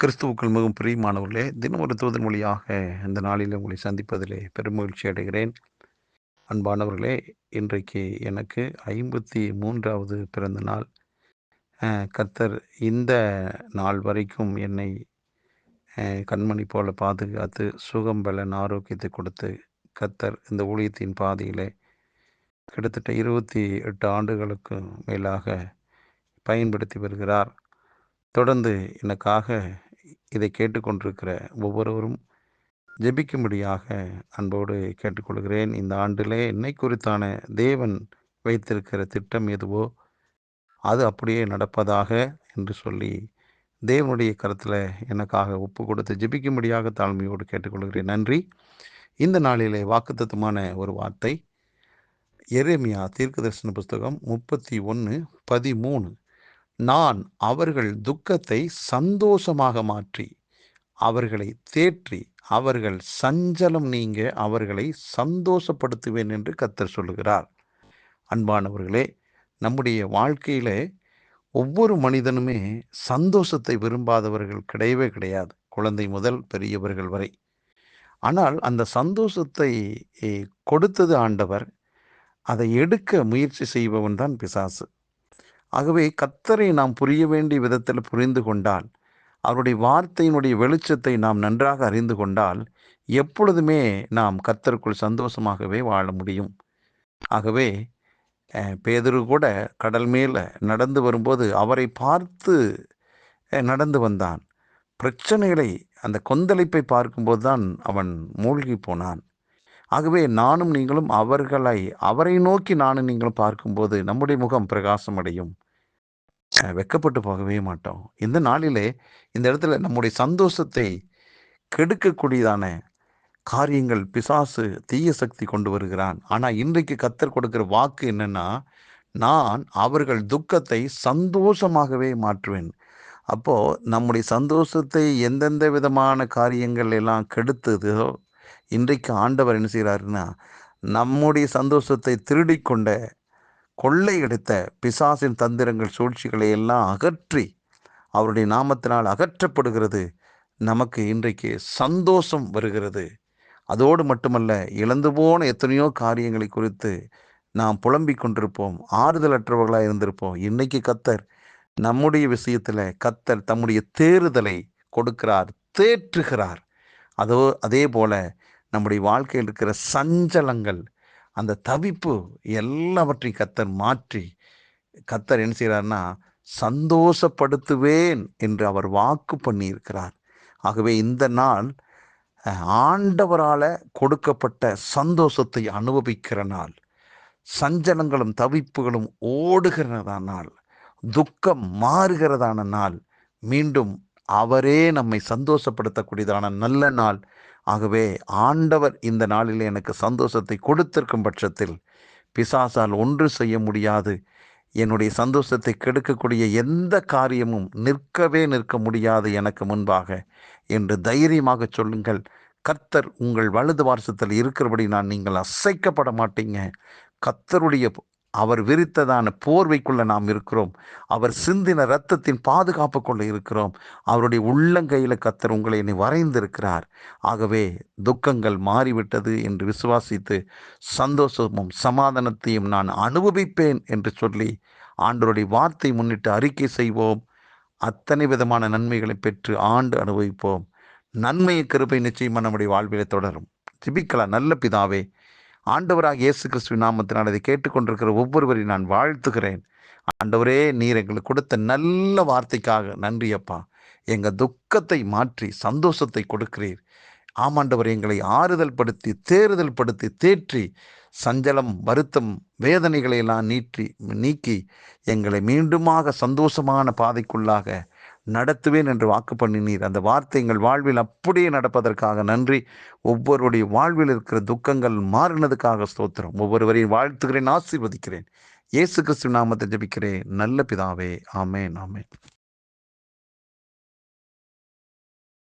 கிறிஸ்துவுக்கள் மிகவும் பிரியமானவர்களே தினம் ஒரு தூதன் மொழியாக இந்த நாளில் உங்களை சந்திப்பதிலே பெருமகிழ்ச்சி அடைகிறேன். அன்பானவர்களே இன்றைக்கு எனக்கு ஐம்பத்தி மூன்றாவது பிறந்த நாள். கத்தர் இந்த நாள் வரைக்கும் என்னை கண்மணி போல பாதுகாத்து சுகம் பலன் ஆரோக்கியத்தை கொடுத்து கத்தர் இந்த ஊழியத்தின் பாதையிலே கிட்டத்தட்ட இருபத்தி எட்டு ஆண்டுகளுக்கு மேலாக பயன்படுத்தி வருகிறார். தொடர்ந்து எனக்காக இதை கேட்டுக்கொண்டிருக்கிற ஒவ்வொருவரும் ஜெபிக்கும்படியாக அன்போடு கேட்டுக்கொள்கிறேன். இந்த ஆண்டிலே என்னை குறித்தான தேவன் வைத்திருக்கிற திட்டம் எதுவோ அது அப்படியே நடப்பதாக என்று சொல்லி தேவனுடைய கருத்தில் எனக்காக ஒப்பு கொடுத்து ஜெபிக்கும்படியாக தாழ்மையோடு கேட்டுக்கொள்கிறேன். நன்றி. இந்த நாளிலே வாக்குத்தத்துவமான ஒரு வார்த்தை எரேமியா தீர்க்க தரிசன புஸ்தகம் முப்பத்தி ஒன்று பதிமூணு. நான் அவர்கள் துக்கத்தை சந்தோஷமாக மாற்றி அவர்களை தேற்றி அவர்கள் சஞ்சலம் நீங்க அவர்களை சந்தோஷப்படுத்துவேன் என்று கத்தர் சொல்லுகிறார். அன்பானவர்களே நம்முடைய வாழ்க்கையில் ஒவ்வொரு மனிதனுமே சந்தோஷத்தை விரும்பாதவர்கள் கிடையவே கிடையாது குழந்தை முதல் பெரியவர்கள் வரை. ஆனால் அந்த சந்தோஷத்தை கொடுத்தது ஆண்டவர் அதை எடுக்க முயற்சி செய்பவன் தான் பிசாசு. ஆகவே கத்தரை நாம் புரிய வேண்டிய விதத்தில் புரிந்து கொண்டால் அவருடைய வார்த்தையினுடைய வெளிச்சத்தை நாம் நன்றாக அறிந்து கொண்டால் எப்பொழுதுமே நாம் கத்தருக்குள் சந்தோஷமாகவே வாழ முடியும். ஆகவே பேதரு கூட கடல் மேலே நடந்து வரும்போது அவரை பார்த்து நடந்து வந்தான். பிரச்சனைகளை அந்த கொந்தளிப்பை பார்க்கும்போது தான் அவன் மூழ்கி போனான். ஆகவே நானும் நீங்களும் அவர்களை அவரை நோக்கி நானும் நீங்களும் பார்க்கும்போது நம்முடைய முகம் பிரகாசம் அடையும் வெக்கப்பட்டு போகவே மாட்டோம். இந்த நாளிலே இந்த இடத்துல நம்முடைய சந்தோஷத்தை கெடுக்கக்கூடியதான காரியங்கள் பிசாசு தீய சக்தி கொண்டு வருகிறான். ஆனால் இன்றைக்கு கத்தர் கொடுக்கிற வாக்கு என்னன்னா நான் அவர்கள் துக்கத்தை சந்தோஷமாகவே மாற்றுவேன். அப்போ நம்முடைய சந்தோஷத்தை எந்தெந்த விதமான காரியங்கள் எல்லாம் கெடுத்ததோ இன்றைக்கு ஆண்டவர் என்ன செய்கிறாருன்னா நம்முடைய சந்தோஷத்தை திருடிக்கொண்ட கொள்ளையடித்த கொள்ளை எடுத்த பிசாசின் தந்திரங்கள் சூழ்ச்சிகளை எல்லாம் அகற்றி அவருடைய நாமத்தினால் அகற்றப்படுகிறது. நமக்கு இன்றைக்கு சந்தோஷம் வருகிறது. அதோடு மட்டுமல்ல இழந்து போன எத்தனையோ காரியங்களை குறித்து நாம் புலம்பிக் கொண்டிருப்போம் ஆறுதலற்றவர்களாக இருந்திருப்போம். இன்னைக்கு கத்தர் நம்முடைய விஷயத்தில் கத்தர் தம்முடைய தேறுதலை கொடுக்கிறார் தேற்றுகிறார். அதோ அதே போல நம்முடைய வாழ்க்கையில் இருக்கிற சஞ்சலங்கள் அந்த தவிப்பு எல்லாவற்றையும் கத்தர் மாற்றி கத்தர் என்ன செய்கிறார்னா சந்தோஷப்படுத்துவேன் என்று அவர் வாக்கு பண்ணியிருக்கிறார். ஆகவே இந்த நாள் ஆண்டவரால் கொடுக்கப்பட்ட சந்தோஷத்தை அனுபவிக்கிற நாள் சஞ்சலங்களும் தவிப்புகளும் ஓடுகிறதான நாள் துக்கம் மாறுகிறதான நாள் மீண்டும் அவரே நம்மை சந்தோஷப்படுத்தக்கூடியதான நல்ல நாள். ஆகவே ஆண்டவர் இந்த நாளில் எனக்கு சந்தோஷத்தை கொடுத்திருக்கும் பட்சத்தில் பிசாசால் ஒன்று செய்ய முடியாது. என்னுடைய சந்தோஷத்தை கெடுக்கக்கூடிய எந்த காரியமும் நிற்கவே நிற்க முடியாது எனக்கு முன்பாக என்று தைரியமாக சொல்லுங்கள். கத்தர் உங்கள் வலது வாரசத்தில் இருக்கிறபடி நான் நீங்கள் அசைக்கப்பட மாட்டீங்க. கத்தருடைய அவர் விரித்ததான போர்வைக்குள்ள நாம் இருக்கிறோம். அவர் சிந்தின ரத்தத்தின் பாதுகாப்புக்குள்ள இருக்கிறோம். அவருடைய உள்ளங்கையில் கத்தர் உங்களை என்னை வரைந்திருக்கிறார். ஆகவே துக்கங்கள் மாறிவிட்டது என்று விசுவாசித்து சந்தோஷமும் சமாதானத்தையும் நான் அனுபவிப்பேன் என்று சொல்லி ஆண்டருடைய வார்த்தை முன்னிட்டு அறிக்கை செய்வோம். அத்தனை விதமான நன்மைகளை பெற்று ஆண்டு அனுபவிப்போம். நன்மையை கருப்பை நிச்சயமாக நம்முடைய வாழ்விலை தொடரும். திபிக்கலா நல்ல பிதாவே ஆண்டவராக இயேசு கிறிஸ்துவ நாமத்தினால் அதை கேட்டுக்கொண்டிருக்கிற ஒவ்வொருவரையும் நான் வாழ்த்துகிறேன். ஆண்டவரே நீர் எங்களுக்கு கொடுத்த நல்ல வார்த்தைக்காக நன்றி அப்பா. எங்கள் துக்கத்தை மாற்றி சந்தோஷத்தை கொடுக்கிறீர். ஆமாண்டவர் எங்களை ஆறுதல் படுத்தி தேறுதல் படுத்தி தேற்றி சஞ்சலம் வருத்தம் வேதனைகளை எல்லாம் நீற்றி நீக்கி எங்களை மீண்டுமாக சந்தோஷமான பாதைக்குள்ளாக நடத்துவேன் என்று வாக்கு பண்ணினீர். அந்த வார்த்தை எங்கள் வாழ்வில் அப்படியே நடப்பதற்காக நன்றி. ஒவ்வொருடைய வாழ்வில் இருக்கிற துக்கங்கள் மாறினதுக்காக ஸ்தோத்திரம். ஒவ்வொருவரையும் வாழ்த்துகிறேன் ஆசீர்வதிக்கிறேன். இயேசு கிறிஸ்து நாமத்தை ஜபிக்கிறேன். நல்ல பிதாவே. ஆமேன் ஆமேன்.